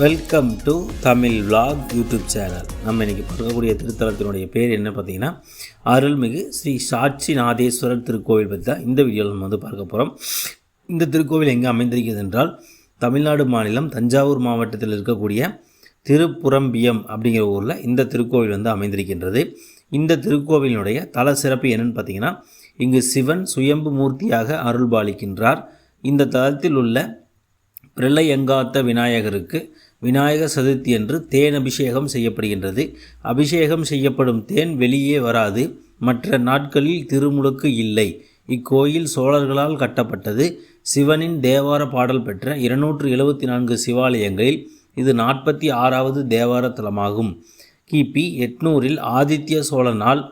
Welcome to Tamil vlog YouTube channel நம்ம இன்றைக்கி பார்க்கக்கூடிய திருத்தலத்தினுடைய பேர் என்ன பார்த்தீங்கன்னா அருள்மிகு ஸ்ரீ சாட்சி நாதேஸ்வரர் திருக்கோவில் பற்றி தான் இந்த வீடியோவில் நம்ம வந்து பார்க்க போகிறோம் இந்த திருக்கோவில் எங்கே அமைந்திருக்கிறது என்றால் தமிழ்நாடு மாநிலம் தஞ்சாவூர் மாவட்டத்தில் இருக்கக்கூடிய திருப்புரம்பியம் அப்படிங்கிற ஊரில் இந்த திருக்கோவில் வந்து அமைந்திருக்கின்றது. இந்த திருக்கோவிலினுடைய தல சிறப்பு என்னன்னு பார்த்தீங்கன்னா இங்கு சிவன் சுயம்பு மூர்த்தியாக அருள்பாலிக்கின்றார். இந்த தலத்தில் உள்ள பிரளயங்காத்த விநாயகருக்கு விநாயகர் சதுர்த்தி அன்று தேன் அபிஷேகம் செய்யப்படுகின்றது. அபிஷேகம் செய்யப்படும் தேன் வெளியே வராது. மற்ற நாட்களில் திருமுழுக்கு இல்லை. இக்கோயில் சோழர்களால் கட்டப்பட்டது. சிவனின் தேவார பாடல் பெற்ற இருநூற்று எழுபத்தி நான்கு சிவாலயங்களில் இது நாற்பத்தி ஆறாவது தேவார தலமாகும். கிபி எட்நூறில் ஆதித்ய சோழனால்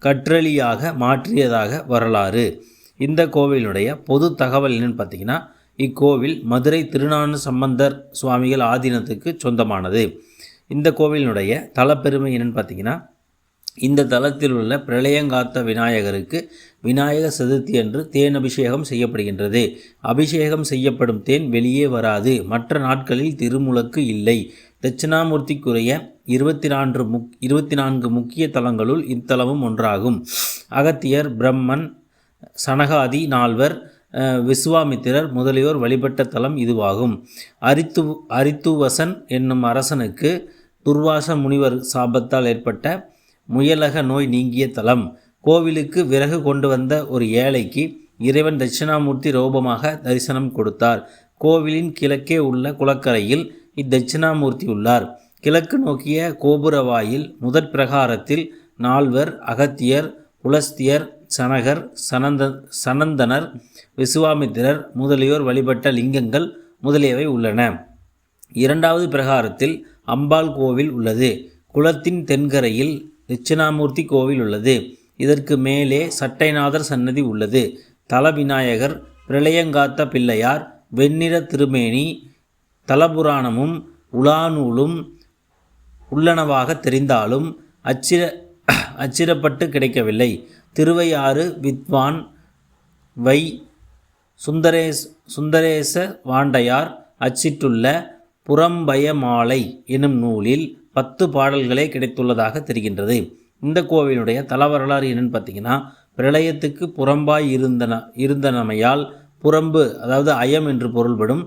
கற்றளியாக மாற்றியதாக வரலாறு. இந்த கோவிலுடைய பொது தகவல் என்னன்னு பார்த்தீங்கன்னா இக்கோவில் மதுரை திருநான சம்பந்தர் சுவாமிகள் ஆதீனத்துக்கு சொந்தமானது. இந்த கோவிலினுடைய தலப்பெருமை என்னன்னு பார்த்தீங்கன்னா இந்த தலத்தில் உள்ள பிரளயங்காத்த விநாயகருக்கு விநாயக சதுர்த்தி அன்று தேன் அபிஷேகம் செய்யப்படுகின்றது. அபிஷேகம் செய்யப்படும் தேன் வெளியே வராது. மற்ற நாட்களில் திருமுலக்கு இல்லை. தட்சிணாமூர்த்திக்குரிய இருபத்தி நான்கு முக் இருபத்தி நான்கு முக்கிய தலங்களுள் இத்தலமும் ஒன்றாகும். அகத்தியர் பிரம்மன் சனகாதி நால்வர் விஸ்வாமித்திரர் விசுவாமித்திரர் முதலியோர் வழிபட்ட தலம் இதுவாகும். அரித்து அரித்துவசன் என்னும் அரசனுக்கு துர்வாச முனிவர் சாபத்தால் ஏற்பட்ட முயலக நோய் நீங்கிய தலம். கோவிலுக்கு விறகு கொண்டு வந்த ஒரு ஏழைக்கு இறைவன் தட்சிணாமூர்த்தி ரூபமாக தரிசனம் கொடுத்தார். கோவிலின் கிழக்கே உள்ள குளக்கரையில் இத்தட்சிணாமூர்த்தி உள்ளார். கிழக்கு நோக்கிய கோபுர வாயில் முதற் பிரகாரத்தில் நால்வர் அகத்தியர் புலஸ்தியர் சனகர் சனந்த சனந்தனர் விசுவாமித்திரர் முதலியோர் வழிபட்ட லிங்கங்கள் முதலியவை உள்ளன. இரண்டாவது பிரகாரத்தில் அம்பாள் கோவில் உள்ளது. குளத்தின் தென்கரையில் தட்சிணாமூர்த்தி கோவில் உள்ளது. இதற்கு மேலே சட்டைநாதர் சன்னதி உள்ளது. தல விநாயகர் பிரளயங்காத்த பிள்ளையார் வெண்ணிற திருமேனி தலபுராணமும் உலாநூலும் உள்ளனவாக தெரிந்தாலும் அச்சிர அச்சிரப்பட்டு கிடைக்கவில்லை. திருவையாறு வித்வான் வை. சுந்தரேஸ் சுந்தரேச வாண்டையார் அச்சிட்டுள்ள புறம்பயமாலை எனும் நூலில் பத்து பாடல்களே கிடைத்துள்ளதாக தெரிகின்றது. இந்த கோவிலுடைய தல வரலாறு என்னென்னு பார்த்தீங்கன்னா பிரளயத்துக்கு புறம்பாய் இருந்தன இருந்தனமையால் புறம்பு அதாவது அயம் என்று பொருள்படும்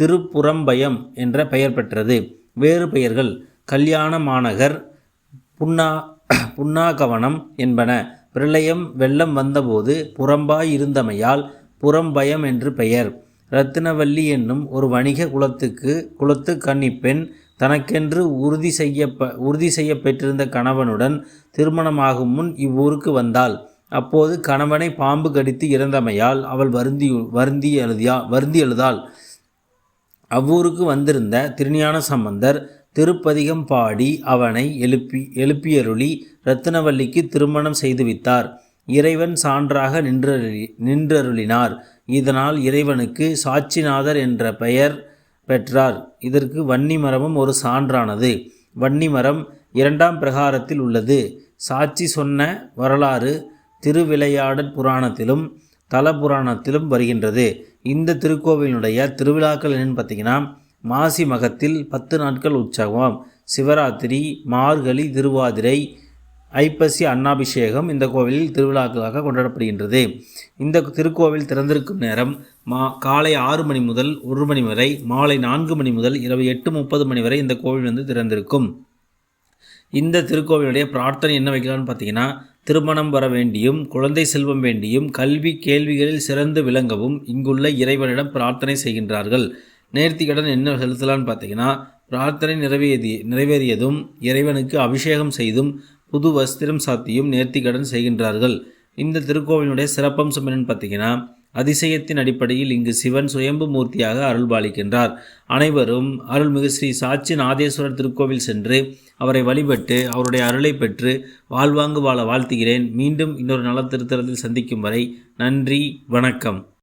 திருப்புறம்பயம் என்ற பெயர் பெற்றது. வேறு பெயர்கள் கல்யாண மாநகர் புன்னா புன்னாகவனம் என்பன. பிரளயம் வெள்ளம் வந்தபோது புறம்பாய் இருந்தமையால் புறம்பயம் என்று பெயர். ரத்தினவல்லி என்னும் ஒரு வணிக குலத்துக்கு குலத்து கன்னிப்பெண் தனக்கென்று உறுதி செய்யப்ப உறுதி செய்ய பெற்றிருந்த கணவனுடன் திருமணமாகும் முன் இவ்வூருக்கு வந்தாள். அப்போது கணவனை பாம்பு கடித்து இறந்தமையால் அவள் வருந்தி வருந்தி எழுதியா வருந்தி எழுதாள். அவ்வூருக்கு வந்திருந்த திருஞான சம்பந்தர் திருப்பதிகம் பாடி அவனை எழுப்பி எழுப்பியருளி ரத்தினவல்லிக்கு திருமணம் செய்துவித்தார் இறைவன் சான்றாக நின்றருளி நின்றருளினார். இதனால் இறைவனுக்கு சாட்சிநாதர் என்ற பெயர் பெற்றார். இதற்கு வன்னி மரமும் ஒரு சான்றானது. வன்னி மரம் இரண்டாம் பிரகாரத்தில் உள்ளது. சாட்சி சொன்ன வரலாறு திருவிளையாடற் புராணத்திலும் தல புராணத்திலும் வருகின்றது. இந்த திருக்கோவிலினுடைய திருவிழாக்கள் என்னன்னு பார்த்தீங்கன்னா மாசி மகத்தில் பத்து நாட்கள் உற்சவம். சிவராத்திரி மார்கழி திருவாதிரை ஐப்பசி அன்னாபிஷேகம் இந்த கோவிலில் திருவிழாக்களாக கொண்டாடப்படுகின்றது. இந்த திருக்கோவில் திறந்திருக்கும் நேரம் மா காலை ஆறு மணி முதல் ஒரு மணி வரை மாலை நான்கு மணி முதல் இரவு எட்டு முப்பது மணி வரை இந்த கோவில் வந்து திறந்திருக்கும். இந்த திருக்கோவிலுடைய பிரார்த்தனை என்ன வைக்கலாம்னு பார்த்தீங்கன்னா திருமணம் வர வேண்டியும் குழந்தை செல்வம் வேண்டியும் கல்வி கேள்விகளில் சிறந்து விளங்கவும் இங்குள்ள இறைவனிடம் பிரார்த்தனை செய்கின்றார்கள். நேர்த்திக்கடன் என்ன செலுத்தலான்னு பார்த்தீங்கன்னா பிரார்த்தனை நிறைவேறி நிறைவேறியதும் இறைவனுக்கு அபிஷேகம் செய்தும் புது வஸ்திரம் சாத்தியும் நேர்த்திக்கடன் செய்கின்றார்கள். இந்த திருக்கோவிலுடைய சிறப்பம்சம் என்னன்னு பார்த்தீங்கன்னா அதிசயத்தின் அடிப்படையில் இங்கு சிவன் சுயம்பு மூர்த்தியாக அருள்பாலிக்கின்றார். அனைவரும் அருள்மிகு ஸ்ரீ சாட்சி நாதேஸ்வரர் திருக்கோவில் சென்று அவரை வழிபட்டு அவருடைய அருளை பெற்று வாழ்வாங்கு வாழ வாழ்த்துகிறேன். மீண்டும் இன்னொரு நல திருத்தலத்தில் சந்திக்கும் வரை நன்றி வணக்கம்.